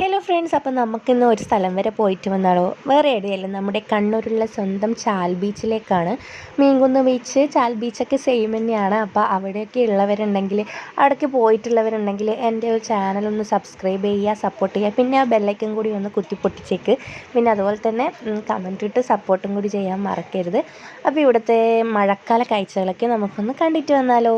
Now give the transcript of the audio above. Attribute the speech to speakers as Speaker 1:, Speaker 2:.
Speaker 1: Hello friends അപ്പോൾ നമുക്കിന്ന് ഒരു സ്ഥലം വരെ പോയിട്ട് വന്നാലോ? വേറെ എവിടെയല്ല നമ്മുടെ കണ്ണൂരുള്ള സ്വന്തം ചാൽ ബീച്ചിലേക്കാണ്. മീൻകുന്ന് ബീച്ച് ചാൽ ബീച്ചൊക്കെ സെയിം തന്നെയാണ്. അപ്പോൾ അവിടെയൊക്കെ ഉള്ളവരുണ്ടെങ്കിൽ അവിടേക്ക് പോയിട്ടുള്ളവരുണ്ടെങ്കിൽ എന്റെ ഒരു ചാനൽ ഒന്ന് സബ്സ്ക്രൈബ് ചെയ്യുക സപ്പോർട്ട് ചെയ്യുക. പിന്നെ ആ ബെല്ലൈക്കൻ കൂടി ഒന്ന് കുത്തി പൊട്ടിച്ചേക്ക്. പിന്നെ അതുപോലെ തന്നെ കമന്റ് ഇട്ട് സപ്പോർട്ടും കൂടി ചെയ്യാൻ മറക്കരുത്. അപ്പോൾ ഇവിടുത്തെ മഴക്കാല കാഴ്ചകളൊക്കെ നമുക്കൊന്ന് കണ്ടിട്ട് വന്നാലോ?